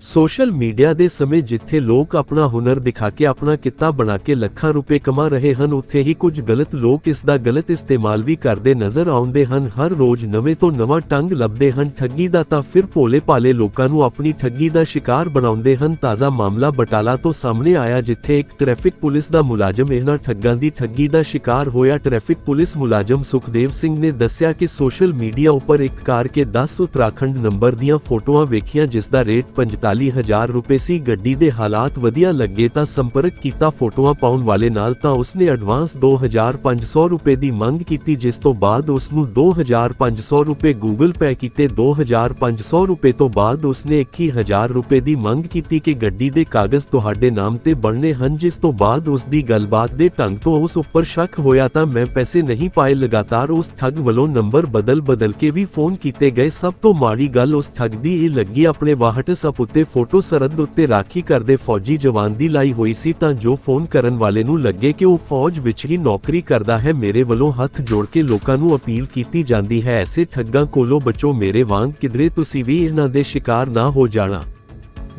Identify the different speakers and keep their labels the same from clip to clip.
Speaker 1: Social media ਦੇ ਸਮੇਂ ਜਿੱਥੇ ਲੋਕ ਆਪਣਾ ਹੁਨਰ ਦਿਖਾ ਕੇ ਆਪਣਾ ਕਿੱਤਾ ਬਣਾ ਕੇ ਲੱਖਾਂ ਰੁਪਏ ਕਮਾ ਰਹੇ ਹਨ, ਉੱਥੇ ਹੀ ਕੁਝ ਗਲਤ ਲੋਕ ਇਸ ਦਾ ਗਲਤ ਇਸਤੇਮਾਲ ਵੀ ਕਰਦੇ ਨਜ਼ਰ ਆਉਂਦੇ ਹਨ। ਹਰ ਰੋਜ਼ ਨਵੇਂ ਤੋਂ ਨਵਾਂ ਟੰਗ ਲੱਭਦੇ ਹਨ। ਠੱਗੀ ਦਾ ਤਾਂ ਫਿਰ ਭੋਲੇ ਭਾਲੇ ਲੋਕਾਂ ਨੂੰ ਆਪਣੀ ਠੱਗੀ ਦਾ ਸ਼ਿਕਾਰ ਬਣਾਉਂਦੇ ਹਨ। ਤਾਜ਼ਾ ਮਾਮਲਾ ਬਟਾਲਾ ਤੋਂ ਸਾਹਮਣੇ ਆਇਆ, ਜਿੱਥੇ ਇੱਕ ਟ੍ਰੈਫਿਕ ਪੁਲਿਸ ਦਾ ਮੁਲਾਜ਼ਮ ਇਹਨਾਂ ਠੱਗਾਂ ਦੀ ਠੱਗੀ ਦਾ ਸ਼ਿਕਾਰ ਹੋਇਆ। ਟ੍ਰੈਫਿਕ ਪੁਲਿਸ ਮੁਲਾਜ਼ਮ ਸੁਖਦੇਵ ਸਿੰਘ ਨੇ ਦੱਸਿਆ ਕਿ ਸੋਸ਼ਲ ਮੀਡੀਆ ਉੱਪਰ ਇੱਕ ਕਾਰ ਕੇ 10 ਉਤਰਾਖੰਡ ਨੰਬਰ ਦੀਆਂ ਫੋਟੋਆਂ ਵੇਖੀਆਂ, ਜਿਸ ਦਾ ਰੇਟ 45000 ਰੁਪਏ ਸੀ। ਗੱਡੀ ਦੇ ਹਾਲਾਤ ਵਧੀਆ ਲੱਗੇ ਤਾਂ ਸੰਪਰਕ ਕੀਤਾ ਫੋਟੋਆਂ ਪਾਉਣ ਵਾਲੇ ਨਾਲ ਤਾਂ ਉਸਨੇ ਐਡਵਾਂਸ 2500 ਰੁਪਏ ਦੀ ਮੰਗ ਕੀਤੀ ਜਿਸ ਤੋਂ ਬਾਅਦ ਉਸ ਨੂੰ 2500 ਰੁਪਏ ਗੂਗਲ ਪੇ ਕੀਤੇ। 2500 ਰੁਪਏ ਤੋਂ ਬਾਅਦ ਉਸਨੇ 21000 ਰੁਪਏ ਦੀ ਮੰਗ ਕੀਤੀ ਕਿ ਗੱਡੀ ਦੇ ਕਾਗਜ਼ ਤੁਹਾਡੇ ਨਾਮ ਤੇ ਬਣਨੇ ਹਨ। ਜਿਸ ਤੋਂ ਬਾਅਦ ਉਸ ਦੀ ਗੱਲਬਾਤ ਦੇ ਢੰਗ ਤੋਂ ਉਸ ਉੱਪਰ ਸ਼ੱਕ ਹੋਇਆ ਤਾਂ ਮੈਂ ਪੈਸੇ ਨਹੀਂ ਪਾਏ। ਲਗਾਤਾਰ ਉਸ ਠੱਗ ਵੱਲੋਂ ਨੰਬਰ ਬਦਲ ਬਦਲ ਕੇ ਵੀ ਫੋਨ ਕੀਤੇ ਗਏ। ਸਭ ਤੋਂ ਮਾੜੀ ਗੱਲ ਉਸ ਠੱਗ ਦੀ ਇਹ ਲੱਗੀ, ਆਪਣੇ WhatsApp ਉੱਤੇ ਫੋਟੋ ਸਰਹੱਦ ਉੱਤੇ ਰਾਖੀ ਕਰਦੇ ਫੌਜੀ ਜਵਾਨ ਦੀ ਲਾਈ ਹੋਈ ਸੀ ਤਾਂ ਜੋ ਫੋਨ ਕਰਨ ਵਾਲੇ ਨੂੰ ਲੱਗੇ ਕਿ ਉਹ ਫੌਜ ਵਿੱਚ ਹੀ ਨੌਕਰੀ ਕਰਦਾ ਹੈ। ਮੇਰੇ ਵੱਲੋਂ ਹੱਥ ਜੋੜ ਕੇ ਲੋਕਾਂ ਨੂੰ ਅਪੀਲ ਕੀਤੀ ਜਾਂਦੀ ਹੈ। ਐਸੇ ਠੱਗਾਂ ਕੋਲੋਂ ਬਚੋ ਮੇਰੇ ਵਾਂਗ। ਕਿਧਰੇ ਤੁਸੀਂ ਵੀ ਇਹਨਾਂ ਦੇ ਸ਼ਿਕਾਰ ਨਾ ਹੋ ਜਾਣਾ।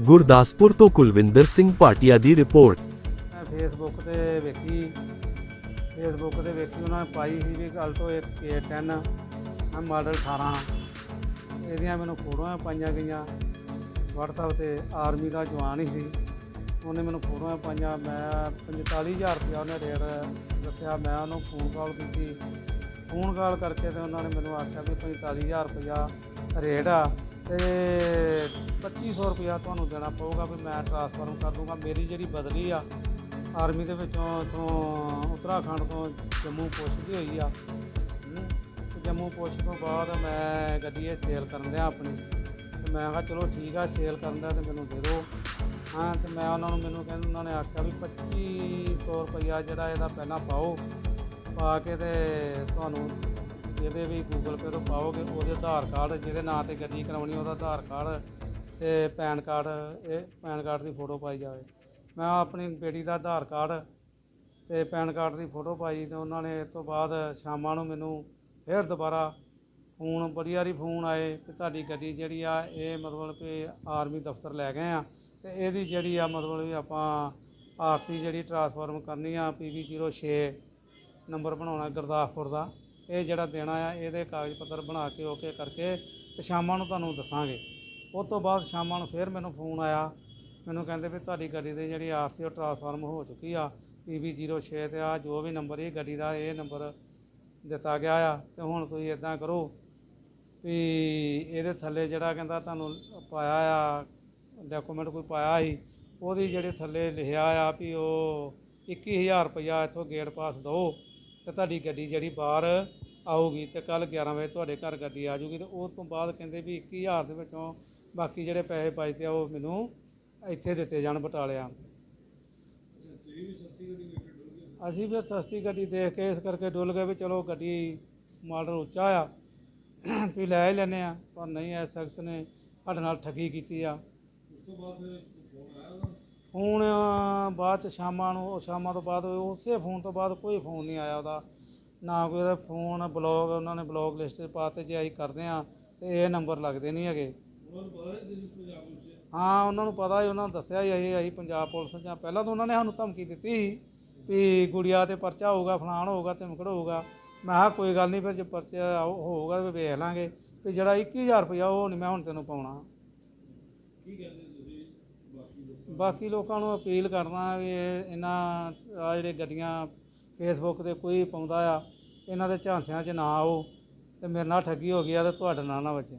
Speaker 1: ਗੁਰਦਾਸਪੁਰ ਤੋਂ ਕੁਲਵਿੰਦਰ ਸਿੰਘ ਭਾਟੀਆ ਦੀ ਰਿਪੋਰਟ।
Speaker 2: ਮੈਂ ਫੇਸਬੁੱਕ ਤੇ ਵੇਖੀ। ਫੇਸਬੁੱਕ ਤੇ ਵੇਖੀ, ਉਹਨਾਂ ਨੇ ਪਾਈ ਸੀ ਵੀ ਆਲਟੋ ਇੱਕ K10 ਆ ਮਾਡਲ 18 ਇਹਦੀਆਂ ਮੈਨੂੰ ਫੋਟੋਆਂ ਪਾਈਆਂ ਗਈਆਂ। WhatsApp ਤੇ ਆਰਮੀ ਦਾ ਜਵਾਨ ਹੀ ਸੀ। ਉਹਨੇ ਮੈਨੂੰ ਫੋਟੋਆਂ ਪਾਈਆਂ ਮੈਂ 45000 ਰੁਪਇਆ ਉਹਨੇ ਰੇਟ ਦੱਸਿਆ। ਮੈਂ ਉਹਨੂੰ ਫੋਨ ਕਾਲ ਕੀਤੀ। ਫੋਨ ਕਾਲ ਕਰਕੇ ਤੇ ਉਹਨਾਂ ਨੇ ਮੈਨੂੰ ਆਖਿਆ ਵੀ 45000 ਰੁਪਇਆ ਰੇਟ ਆ ਤੇ 2500 ਰੁਪਇਆ ਤੁਹਾਨੂੰ ਦੇਣਾ ਪਊਗਾ ਵੀ ਮੈਂ ਟ੍ਰਾਂਸਫਰ ਕਰ ਦੂੰਗਾ। ਮੇਰੀ ਜਿਹੜੀ ਬਦਲੀ ਆ ਆਰਮੀ ਦੇ ਵਿੱਚੋਂ ਤੋਂ ਉੱਤਰਾਖੰਡ ਤੋਂ ਜੰਮੂ ਪੁਲਿਸ ਦੀ ਹੋਈ ਆ। ਹਮ, ਜੰਮੂ ਪੁੱਛ ਤੋਂ ਬਾਅਦ ਮੈਂ ਗੱਡੀ ਇਹ ਸੇਲ ਕਰਨ ਲਿਆ ਆਪਣੀ। ਮੈਂ ਕਿਹਾ ਚਲੋ ਠੀਕ ਆ ਸੇਲ ਕਰਨ ਦਾ ਤੇ ਮੈਨੂੰ ਦੇ ਦਿਓ। ਹਾਂ, ਤੇ ਮੈਂ ਉਹਨਾਂ ਨੂੰ ਮੈਨੂੰ ਕਹਿੰਦੇ, ਉਹਨਾਂ ਨੇ ਆਖਿਆ ਵੀ 2500 ਰੁਪਇਆ ਜਿਹੜਾ ਇਹਦਾ ਪਹਿਲਾਂ ਪਾਓ, ਪਾ ਕੇ ਤੇ ਤੁਹਾਨੂੰ ਜਿਹਦੇ ਵੀ ਗੂਗਲ ਪੇ ਤੋਂ ਪਾਓਗੇ, ਉਹਦੇ ਆਧਾਰ ਕਾਰਡ, ਜਿਹਦੇ ਨਾਂ ਤੇ ਗੱਡੀ ਕਰਾਉਣੀ, ਉਹਦਾ ਆਧਾਰ ਕਾਰਡ ਤੇ ਪੈਨ ਕਾਰਡ, ਇਹ ਪੈਨ ਕਾਰਡ ਦੀ ਫੋਟੋ ਪਾਈ ਜਾਵੇ। ਮੈਂ ਆਪਣੀ ਬੇਟੀ ਦਾ ਆਧਾਰ ਕਾਰਡ ਤੇ ਪੈਨ ਕਾਰਡ ਦੀ ਫੋਟੋ ਪਾਈ ਤੇ ਉਹਨਾਂ ਨੇ ਇਸ ਤੋਂ ਬਾਅਦ ਸ਼ਾਮਾਂ ਨੂੰ ਮੈਨੂੰ ਫਿਰ ਦੁਬਾਰਾ ਫੋਨ, ਬੜੀ ਵਾਰੀ ਫੋਨ ਆਏ ਕਿ ਤੁਹਾਡੀ ਗੱਡੀ ਜਿਹੜੀ ਆ, ਇਹ ਮਤਲਬ ਕਿ ਆਰਮੀ ਦਫ਼ਤਰ ਲੈ ਗਏ ਆ ਤੇ ਇਹਦੀ ਜਿਹੜੀ ਆ ਮਤਲਬ ਵੀ ਆਪਾਂ ਆਰਸੀ ਜਿਹੜੀ ਟਰਾਂਸਫਾਰਮ ਕਰਨੀ ਆ ਪੀਵੀ 06 ਨੰਬਰ ਬਣਾਉਣਾ ਗੁਰਦਾਸਪੁਰ ਦਾ, ਇਹ ਜਿਹੜਾ ਦੇਣਾ ਆ, ਇਹਦੇ ਕਾਗਜ਼ ਪੱਤਰ ਬਣਾ ਕੇ ਓਕੇ ਕਰਕੇ ਤੇ ਸ਼ਾਮਾਂ ਨੂੰ ਤੁਹਾਨੂੰ ਦੱਸਾਂਗੇ। ਉਸ ਤੋਂ ਬਾਅਦ ਸ਼ਾਮਾਂ ਨੂੰ ਫਿਰ ਮੈਨੂੰ ਫੋਨ ਆਇਆ, ਮੈਨੂੰ ਕਹਿੰਦੇ ਵੀ ਤੁਹਾਡੀ ਗੱਡੀ ਦੀ ਜਿਹੜੀ ਆਰਸੀ ਉਹ ਟਰਾਂਸਫਾਰਮ ਹੋ ਚੁੱਕੀ ਆ ਪੀਵੀ 06 ਤੇ ਆ, ਜੋ ਵੀ ਨੰਬਰ ਇਹ ਗੱਡੀ ਦਾ, ਇਹ ਨੰਬਰ ਦਿੱਤਾ ਗਿਆ ਆ ਤੇ ਹੁਣ ਤੁਸੀਂ ਇਦਾਂ ਕਰੋ ਵੀ ਇਹਦੇ ਥੱਲੇ ਜਿਹੜਾ ਕਹਿੰਦਾ ਤੁਹਾਨੂੰ ਪਾਇਆ ਆ ਡਾਕੂਮੈਂਟ ਕੋਈ ਪਾਇਆ ਸੀ, ਉਹਦੀ ਜਿਹੜੇ ਥੱਲੇ ਲਿਖਿਆ ਆ ਵੀ ਉਹ 21000 ਰੁਪਇਆ ਇੱਥੋਂ ਗੇਟ ਪਾਸ ਦਿਓ ਤੇ ਤੁਹਾਡੀ ਗੱਡੀ ਜਿਹੜੀ ਬਾਹਰ ਆਊਗੀ ਤੇ ਕੱਲ 11 ਵਜੇ ਤੁਹਾਡੇ ਘਰ ਗੱਡੀ ਆ ਜਾਊਗੀ ਤੇ ਉਸ ਤੋਂ ਬਾਅਦ ਕਹਿੰਦੇ ਵੀ 21000 ਦੇ ਵਿੱਚੋਂ ਬਾਕੀ ਜਿਹੜੇ ਪੈਸੇ ਬਚਦੇ ਆ ਉਹ ਮੈਨੂੰ ਇੱਥੇ ਦਿੱਤੇ ਜਾਣ ਬਟਾਲਿਆਂ। ਅਸੀਂ ਫਿਰ ਸਸਤੀ ਗੱਡੀ ਦੇਖ ਕੇ ਇਸ ਕਰਕੇ ਡੁੱਲ ਗਏ ਵੀ ਚਲੋ ਗੱਡੀ ਮਾਡਲ ਉੱਚਾ ਆ। ਵੀ ਲੈ ਹੀ ਲੈਨੇ ਆ ਪਰ ਨਹੀਂ ਐ ਐਕਸ ਨੇ ਸਾਡੇ ਨਾਲ ਠੱਗੀ ਕੀਤੀ ਆ। ਫੋਨ ਬਾਅਦ ਚ ਸ਼ਾਮਾਂ ਨੂੰ, ਉਹ ਸ਼ਾਮਾਂ ਤੋਂ ਬਾਅਦ, ਉਸੇ ਫੋਨ ਤੋਂ ਬਾਅਦ ਕੋਈ ਫੋਨ ਨਹੀਂ ਆਇਆ ਉਹਦਾ। ਨਾ ਕੋਈ ਉਹਦਾ ਫੋਨ, ਬਲੌਗ, ਉਹਨਾਂ ਨੇ ਬਲੌਗ ਲਿਸਟ 'ਚ ਪਾਤੇ ਜੇ ਅਸੀਂ ਕਰਦੇ ਆ ਤੇ ਇਹ ਨੰਬਰ ਲੱਗਦੇ ਨਹੀਂ ਹੈਗੇ। ਹਾਂ, ਉਹਨਾਂ ਨੂੰ ਪਤਾ ਹੀ ਉਹਨਾਂ ਨੂੰ ਦੱਸਿਆ ਹੀ ਅਸੀਂ ਅਸੀਂ ਪੰਜਾਬ ਪੁਲਿਸ ਜਾਂ ਪਹਿਲਾਂ ਤਾਂ ਉਹਨਾਂ ਨੇ ਸਾਨੂੰ ਧਮਕੀ ਦਿੱਤੀ ਸੀ ਵੀ ਗੁੜੀਆ ਤੇ ਪਰਚਾ ਹੋਊਗਾ, ਫਲਾਣ ਹੋਊਗਾ, ਧਮਕੜ ਹੋਊਗਾ। ਮੈਂ ਕਿਹਾ ਕੋਈ ਗੱਲ ਨਹੀਂ ਫਿਰ ਜੇ ਪਰਚਾ ਆਊ- ਹੋਊਗਾ ਤੇ ਵੇਖ ਲਾਂਗੇ। ਵੀ ਜਿਹੜਾ 21000 ਰੁਪਇਆ ਉਹ ਨਹੀਂ ਮੈਂ ਹੁਣ ਤੈਨੂੰ ਪਾਉਣਾ। ਬਾਕੀ ਲੋਕਾਂ ਨੂੰ? ਅਪੀਲ ਕਰਦਾ ਵੀ ਇਹ ਇਹਨਾਂ ਆ ਜਿਹੜੇ ਗੱਡੀਆਂ ਫੇਸਬੁੱਕ ਤੇ ਕੋਈ ਪਾਉਂਦਾ ਆ ਇਹਨਾਂ ਦੇ ਝਾਂਸਿਆਂ 'ਚ ਨਾ ਆਓ ਤੇ ਮੇਰੇ ਨਾਲ ਠੱਗੀ ਹੋ ਗਈ ਆ ਤੇ ਤੁਹਾਡੇ ਨਾਲ ਨਾ ਵੱਜੇ।